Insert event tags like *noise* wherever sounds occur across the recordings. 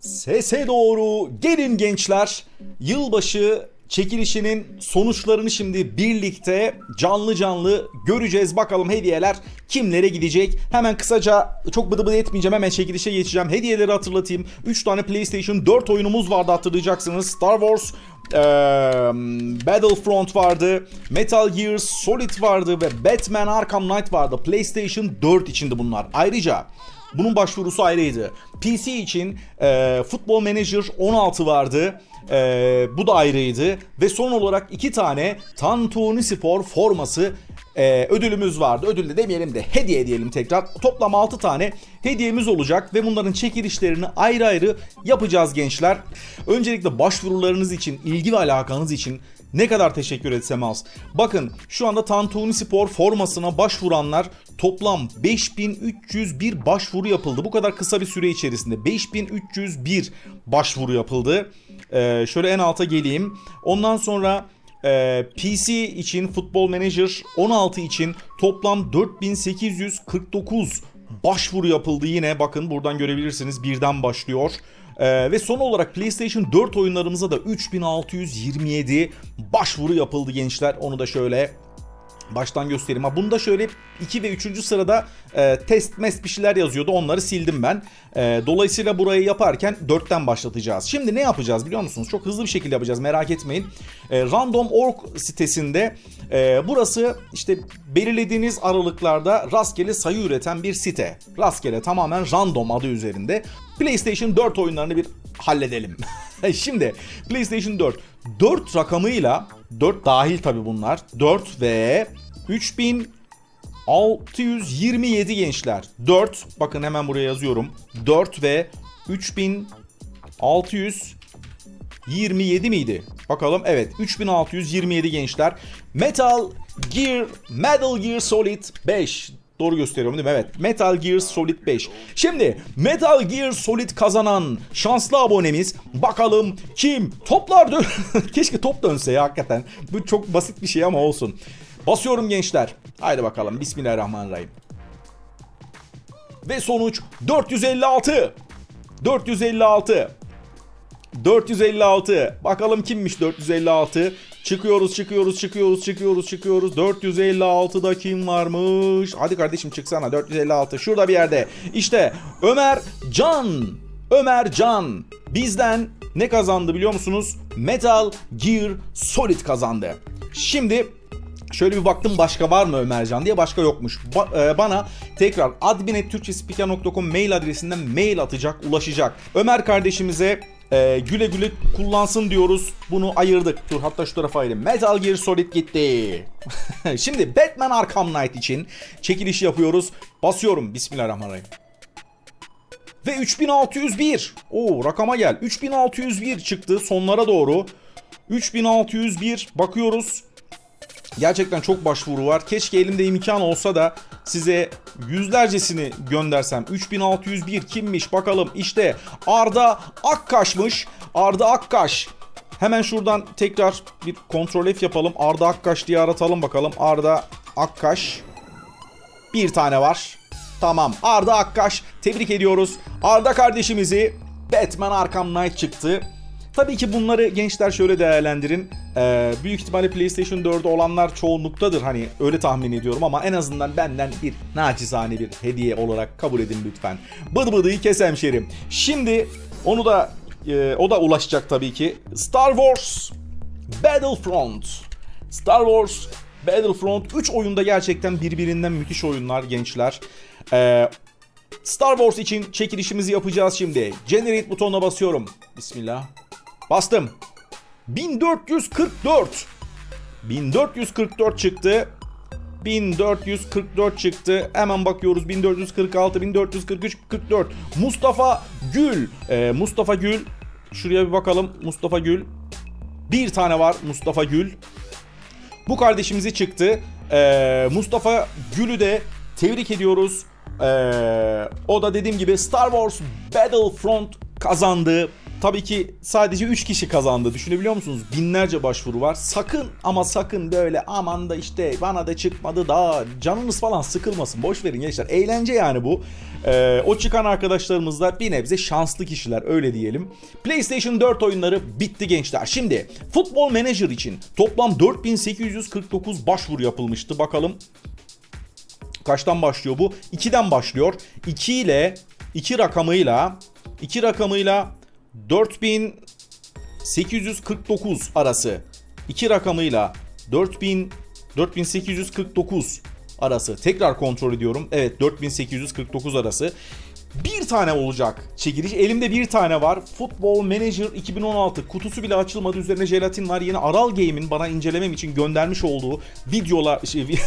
Sese doğru gelin gençler. Yılbaşı çekilişinin sonuçlarını şimdi birlikte canlı canlı göreceğiz. Bakalım hediyeler kimlere gidecek. Hemen kısaca çok bıdı bıdı etmeyeceğim. Hemen çekilişe geçeceğim. Hediyeleri hatırlatayım. 3 tane PlayStation 4 oyunumuz vardı hatırlayacaksınız. Star Wars eee, Battlefront vardı. Metal Gear Solid vardı ve Batman Arkham Knight vardı. PlayStation 4 içindi bunlar. Ayrıca bunun başvurusu ayrıydı. PC için e, Football Manager 16 vardı. E, bu da ayrıydı. Ve son olarak iki tane Tantuni Spor forması e, ödülümüz vardı. Ödül de demeyelim de hediye diyelim tekrar. Toplam 6 tane hediyemiz olacak ve bunların çekilişlerini ayrı ayrı yapacağız gençler. Öncelikle başvurularınız için, ilgi ve alakanız için ne kadar teşekkür etsem az. Bakın şu anda Tantuni Spor formasına başvuranlar toplam 5301 başvuru yapıldı. Bu kadar kısa bir süre içerisinde 5301 başvuru yapıldı. Ee, şöyle en alta geleyim. Ondan sonra e, PC için Football Manager 16 için toplam 4849 başvuru yapıldı yine. Bakın buradan görebilirsiniz birden başlıyor. Ee, ve son olarak PlayStation 4 oyunlarımıza da 3627 başvuru yapıldı gençler. Onu da şöyle baştan göstereyim. Ha bunda şöyle 2 ve 3. sırada e, test mes bir şeyler yazıyordu. Onları sildim ben. E, dolayısıyla burayı yaparken 4'ten başlatacağız. Şimdi ne yapacağız biliyor musunuz? Çok hızlı bir şekilde yapacağız merak etmeyin. E, Random.org sitesinde e, burası işte belirlediğiniz aralıklarda rastgele sayı üreten bir site. Rastgele tamamen random adı üzerinde. PlayStation 4 oyunlarını bir halledelim. *laughs* Şimdi PlayStation 4 4 rakamıyla 4 dahil tabi bunlar. 4 ve 3627 gençler. 4 bakın hemen buraya yazıyorum. 4 ve 3627 miydi? Bakalım evet 3627 gençler. Metal Gear Metal Gear Solid 5 Doğru gösteriyorum değil mi? Evet. Metal Gear Solid 5. Şimdi Metal Gear Solid kazanan şanslı abonemiz bakalım kim? Toplar dön... *laughs* Keşke top dönse ya hakikaten. Bu çok basit bir şey ama olsun. Basıyorum gençler. Haydi bakalım. Bismillahirrahmanirrahim. Ve sonuç 456. 456. 456. Bakalım kimmiş 456. Çıkıyoruz, çıkıyoruz, çıkıyoruz, çıkıyoruz, çıkıyoruz. 456'da kim varmış? Hadi kardeşim çıksana 456. Şurada bir yerde. İşte Ömer Can. Ömer Can. Bizden ne kazandı biliyor musunuz? Metal Gear Solid kazandı. Şimdi Şöyle bir baktım başka var mı Ömercan diye başka yokmuş. Ba- e, bana tekrar admin.türkçespiker.com mail adresinden mail atacak, ulaşacak. Ömer kardeşimize e, güle güle kullansın diyoruz. Bunu ayırdık. Dur hatta şu tarafa ayırayım. Metal Gear Solid gitti. *laughs* Şimdi Batman Arkham Knight için çekiliş yapıyoruz. Basıyorum. Bismillahirrahmanirrahim. Ve 3601. Oo rakama gel. 3601 çıktı sonlara doğru. 3601 bakıyoruz. Gerçekten çok başvuru var. Keşke elimde imkan olsa da size yüzlercesini göndersem. 3601 kimmiş bakalım. İşte Arda Akkaş'mış. Arda Akkaş. Hemen şuradan tekrar bir kontrol F yapalım. Arda Akkaş diye aratalım bakalım. Arda Akkaş. Bir tane var. Tamam. Arda Akkaş. Tebrik ediyoruz. Arda kardeşimizi Batman Arkham Knight çıktı. Tabii ki bunları gençler şöyle değerlendirin. Ee, büyük ihtimalle PlayStation 4'ü olanlar çoğunluktadır hani öyle tahmin ediyorum ama en azından benden bir naçizane bir hediye olarak kabul edin lütfen. Bıdı bıdıyı kes hemşerim. Şimdi onu da e, o da ulaşacak tabii ki. Star Wars Battlefront. Star Wars Battlefront 3 oyunda gerçekten birbirinden müthiş oyunlar gençler. Ee, Star Wars için çekilişimizi yapacağız şimdi. Generate butonuna basıyorum. Bismillah. Bastım. 1444. 1444 çıktı. 1444 çıktı. Hemen bakıyoruz. 1446, 1443, 44. Mustafa Gül. Ee, Mustafa Gül. Şuraya bir bakalım. Mustafa Gül. Bir tane var Mustafa Gül. Bu kardeşimize çıktı. Ee, Mustafa Gül'ü de tebrik ediyoruz. Ee, o da dediğim gibi Star Wars Battlefront kazandı. Tabii ki sadece 3 kişi kazandı. Düşünebiliyor musunuz? Binlerce başvuru var. Sakın ama sakın böyle aman da işte bana da çıkmadı da canınız falan sıkılmasın. Boş verin gençler. Eğlence yani bu. Ee, o çıkan arkadaşlarımız da bir nebze şanslı kişiler öyle diyelim. PlayStation 4 oyunları bitti gençler. Şimdi Football Manager için toplam 4849 başvuru yapılmıştı. Bakalım kaçtan başlıyor bu? 2'den başlıyor. 2 ile 2 rakamıyla 2 rakamıyla 4849 arası. 2 rakamıyla 4000 4849 arası. Tekrar kontrol ediyorum. Evet 4849 arası. Bir tane olacak çekiliş. Elimde bir tane var. Football Manager 2016 kutusu bile açılmadı. Üzerine jelatin var. Yine Aral Game'in bana incelemem için göndermiş olduğu videolar şey, *laughs*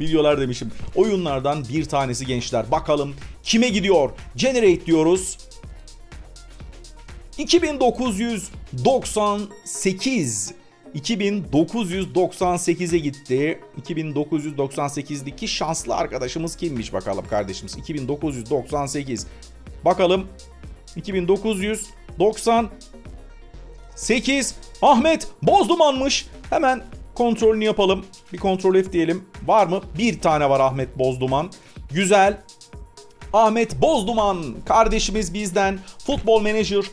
videolar demişim. Oyunlardan bir tanesi gençler. Bakalım kime gidiyor? Generate diyoruz. 2998 2998'e gitti. 2998'deki şanslı arkadaşımız kimmiş bakalım kardeşimiz. 2998. Bakalım 2998 Ahmet Bozduman'mış. Hemen kontrolünü yapalım. Bir kontrol F diyelim. Var mı? Bir tane var Ahmet Bozduman. Güzel. Ahmet Bozduman kardeşimiz bizden Futbol Manager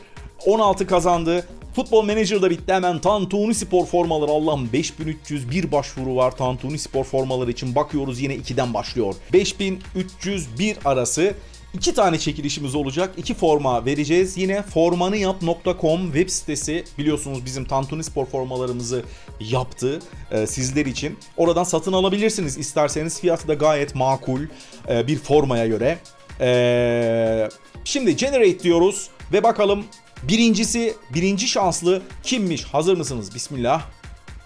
16 kazandı. Futbol Manager'da bitti hemen Tantuni Spor formaları Allah'ım 5301 başvuru var Tantuni Spor formaları için bakıyoruz yine 2'den başlıyor. 5301 arası iki tane çekilişimiz olacak. iki forma vereceğiz. Yine formanıyap.com web sitesi biliyorsunuz bizim Tantuni Spor formalarımızı yaptı e, sizler için. Oradan satın alabilirsiniz isterseniz. Fiyatı da gayet makul e, bir formaya göre. E, şimdi generate diyoruz ve bakalım Birincisi, birinci şanslı kimmiş? Hazır mısınız? Bismillah.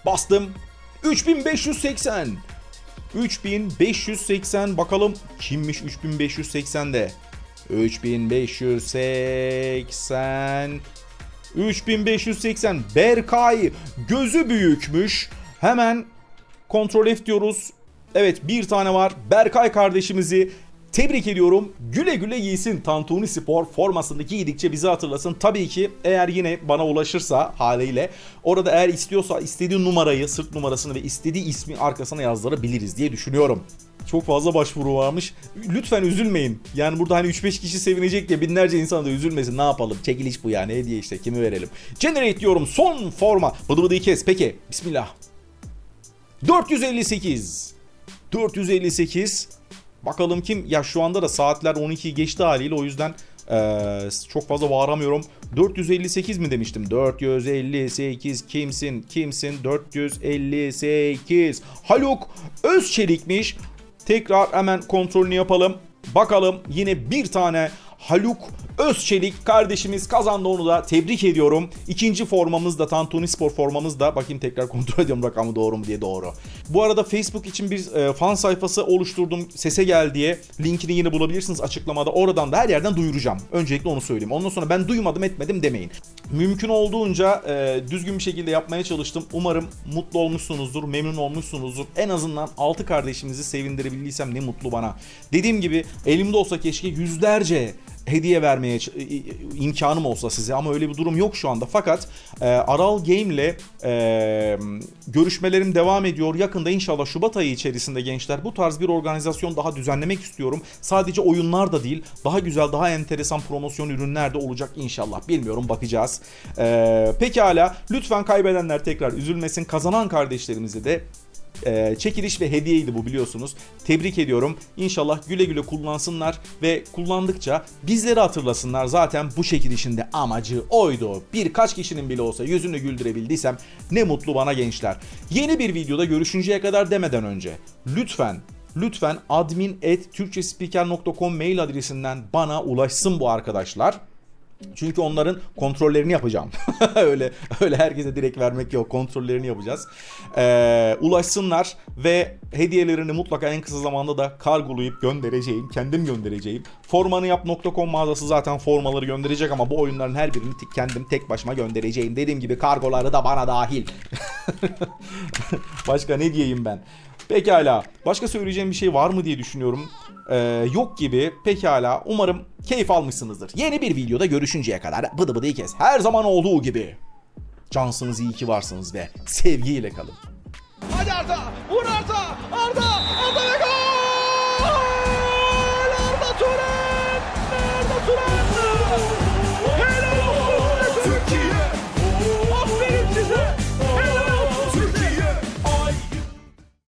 Bastım. 3580. 3580 bakalım kimmiş 3580'de? 3580 3580 Berkay gözü büyükmüş. Hemen kontrol F diyoruz. Evet bir tane var. Berkay kardeşimizi Tebrik ediyorum. Güle güle giysin Tantuni Spor formasını giydikçe bizi hatırlasın. Tabii ki eğer yine bana ulaşırsa haliyle orada eğer istiyorsa istediği numarayı, sırt numarasını ve istediği ismi arkasına yazdırabiliriz diye düşünüyorum. Çok fazla başvuru varmış. Lütfen üzülmeyin. Yani burada hani 3-5 kişi sevinecek diye binlerce insan da üzülmesin. Ne yapalım? Çekiliş bu yani. Hediye işte. Kimi verelim? Generate diyorum. Son forma. Bıdı bıdıyı kes. Peki. Bismillah. 458. 458. Bakalım kim? Ya şu anda da saatler 12'yi geçti haliyle o yüzden ee, çok fazla bağıramıyorum. 458 mi demiştim? 458 kimsin? Kimsin? 458 Haluk Özçelik'miş. Tekrar hemen kontrolünü yapalım. Bakalım yine bir tane Haluk Özçelik kardeşimiz kazandı onu da tebrik ediyorum. İkinci formamız da Tantuni Spor formamız da bakayım tekrar kontrol ediyorum rakamı doğru mu diye doğru. Bu arada Facebook için bir e, fan sayfası oluşturdum sese gel diye. Linkini yine bulabilirsiniz açıklamada. Oradan da her yerden duyuracağım. Öncelikle onu söyleyeyim. Ondan sonra ben duymadım etmedim demeyin. Mümkün olduğunca e, düzgün bir şekilde yapmaya çalıştım. Umarım mutlu olmuşsunuzdur, memnun olmuşsunuzdur. En azından 6 kardeşimizi sevindirebildiysem ne mutlu bana. Dediğim gibi elimde olsa keşke yüzlerce hediye vermeye imkanım olsa size ama öyle bir durum yok şu anda. Fakat e, Aral Game ile e, görüşmelerim devam ediyor. Yakında inşallah Şubat ayı içerisinde gençler bu tarz bir organizasyon daha düzenlemek istiyorum. Sadece oyunlar da değil daha güzel daha enteresan promosyon ürünler de olacak inşallah. Bilmiyorum bakacağız. E, pekala lütfen kaybedenler tekrar üzülmesin. Kazanan kardeşlerimize de e, çekiliş ve hediyeydi bu biliyorsunuz. Tebrik ediyorum. İnşallah güle güle kullansınlar ve kullandıkça bizleri hatırlasınlar. Zaten bu çekilişin de amacı oydu. Birkaç kişinin bile olsa yüzünü güldürebildiysem ne mutlu bana gençler. Yeni bir videoda görüşünceye kadar demeden önce lütfen lütfen admin@türkçespeaker.com mail adresinden bana ulaşsın bu arkadaşlar. Çünkü onların kontrollerini yapacağım. *laughs* öyle öyle herkese direkt vermek yok. Kontrollerini yapacağız. Ee, ulaşsınlar ve hediyelerini mutlaka en kısa zamanda da kargolayıp göndereceğim. Kendim göndereceğim. Formanıyap.com mağazası zaten formaları gönderecek ama bu oyunların her birini kendim tek başıma göndereceğim. Dediğim gibi kargoları da bana dahil. *laughs* Başka ne diyeyim ben? Pekala. Başka söyleyeceğim bir şey var mı diye düşünüyorum. Ee, yok gibi. Pekala. Umarım keyif almışsınızdır. Yeni bir videoda görüşünceye kadar bıdı bıdı kes. Her zaman olduğu gibi. Cansınız iyi ki varsınız ve sevgiyle kalın. Hadi Arda! Vur Arda! Arda! Arda ve gol!